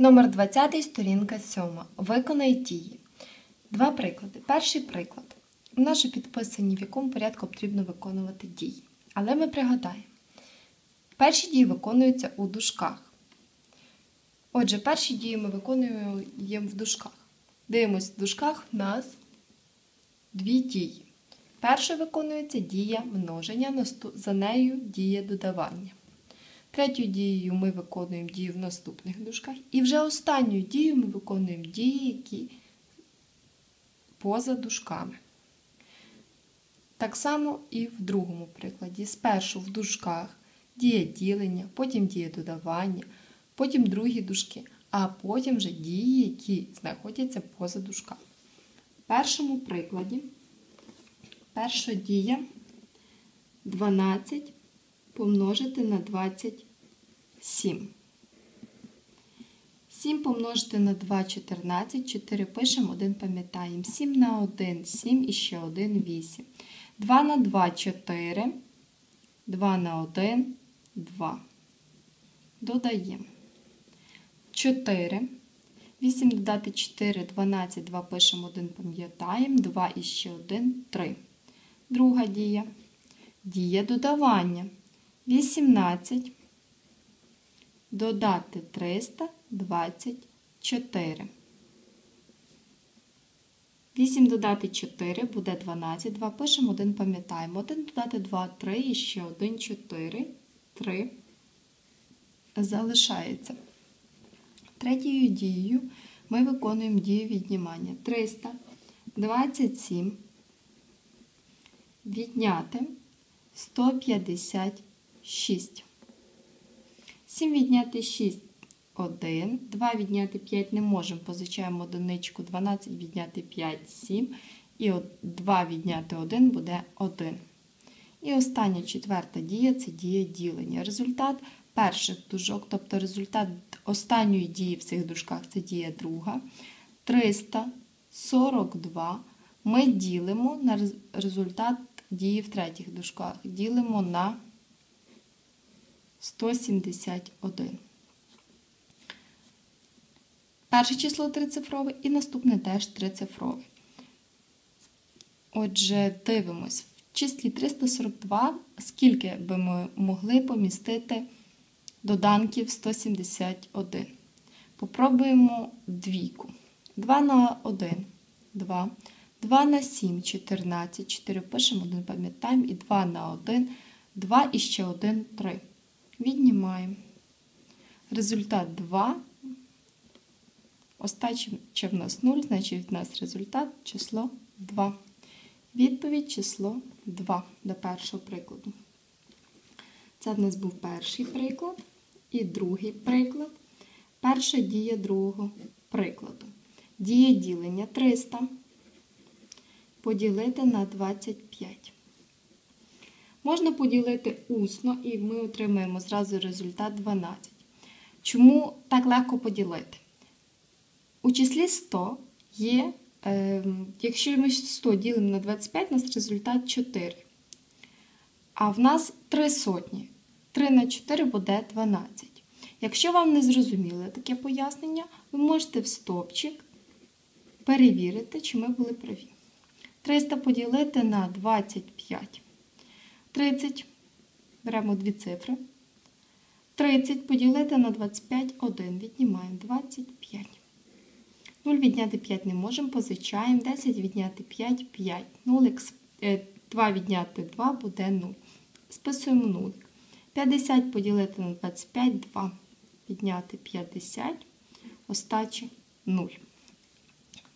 Номер 20, сторінка 7. Виконай дії. Два приклади. Перший приклад. У нас же підписані, в якому порядку потрібно виконувати дії. Але ми пригадаємо. Перші дії виконуються у дужках. Отже, перші дії ми виконуємо в дужках. Дивимось, в дужках у нас дві дії. Перша виконується дія множення, за нею дія додавання. Третю дією ми виконуємо дію в наступних дужках. І вже останню дію ми виконуємо дії, які поза дужками. Так само і в другому прикладі. Спершу в дужках дія ділення, потім дія додавання, потім другі дужки, а потім вже дії, які знаходяться поза дужками. В першому прикладі перша дія 12 помножити на 27. 7 7 помножити на 2 14, 4 пишемо, 1 пам'ятаємо. 7 на 1 7 і ще 1 8. 2 на 2 4. 2 на 1 2. Додаємо. 4. 8 додати 4, 12, 2 пишемо, 1 пам'ятаємо. 2 і ще 1 3. Друга дія. Дія додавання. 18 додати 324. 8 додати 4 буде 12. 2 пишемо, 1 пам'ятаємо. 1 додати 2, 3 і ще 1, 4, 3 залишається. Третьою дією ми виконуємо дію віднімання. 327 відняти 156. 7 відняти 6 1. 2 відняти 5 не можемо. Позичаємо одиничку. 12 відняти 5 7. І 2 відняти 1 буде 1. І остання четверта дія це дія ділення. Результат перших дужок, тобто результат останньої дії в цих дужках це дія друга. 342 ми ділимо на результат дії в третіх дужках. Ділимо на 171. Перше число трицифрове і наступне теж трицифрове. Отже, дивимось. В числі 342, скільки би ми могли помістити доданків 171. Попробуємо двійку. 2 на 1 2. 2 на 7 14. 4 пишемо, 1 пам'ятаємо. І 2 на 1 2 і ще 1 3. Віднімаємо. Результат 2. Остаче в нас 0, значить в нас результат число 2. Відповідь число 2 до першого прикладу. Це в нас був перший приклад і другий приклад. Перша дія другого прикладу. Дія ділення 300 поділити на 25. Можна поділити усно, і ми отримаємо зразу результат 12. Чому так легко поділити? У числі 100 є, е, якщо ми 100 ділимо на 25, у нас результат 4. А в нас 3 сотні. 3 на 4 буде 12. Якщо вам не зрозуміло таке пояснення, ви можете в стопчик перевірити, чи ми були праві. 300 поділити на 25. 30. Беремо дві цифри. 30 поділити на 25, 1. Віднімаємо 25. 0 відняти 5 не можемо, позичаємо. 10 відняти 5, 5. 0, 2 відняти 2 буде 0. Списуємо 0. 50 поділити на 25, 2. Відняти 50. Остача 0.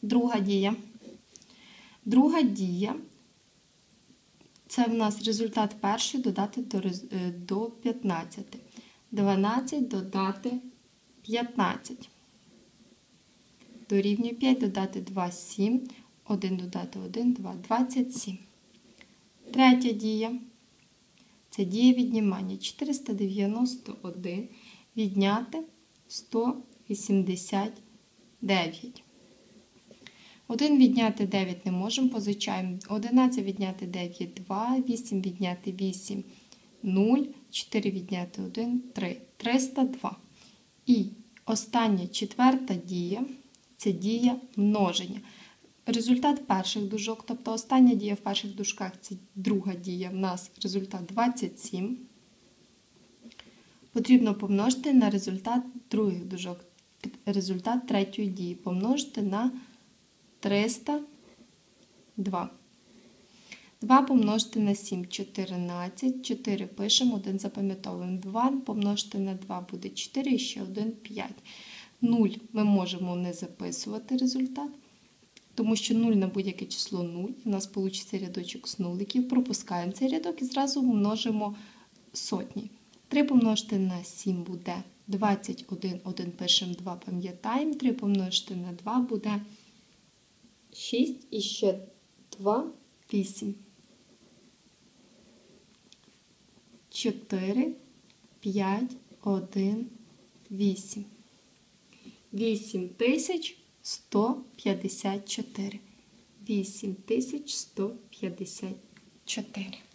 Друга дія. Друга дія. Це в нас результат перший додати до, до 15. 12 додати 15. Дорівнює 5 додати 2, 7. 1 додати 1, 2, 27. Третя дія. Це дія віднімання. 491 відняти 189. 1 відняти 9 не можемо, позичаємо. 11 відняти 9 2, 8 відняти 8 0, 4 відняти 1 3. 302. І остання четверта дія це дія множення. Результат перших дужок, тобто остання дія в перших дужках це друга дія, в нас результат 27. Потрібно помножити на результат других дужок. Результат третьої дії помножити на 302. 2 помножити на 7 14. 4 пишемо, 1 запам'ятовуємо. 2 помножити на 2 буде 4 і ще 1 5. 0 ми можемо не записувати результат, тому що 0 на будь-яке число 0. У нас вийде рядочок з нуликів. Пропускаємо цей рядок і зразу множимо сотні. 3 помножити на 7 буде 21, 1 пишемо, 2 пам'ятаємо. 3 помножити на 2 буде 6 і ще 2 8. 4, 5, 1, 8. 8154. 8154.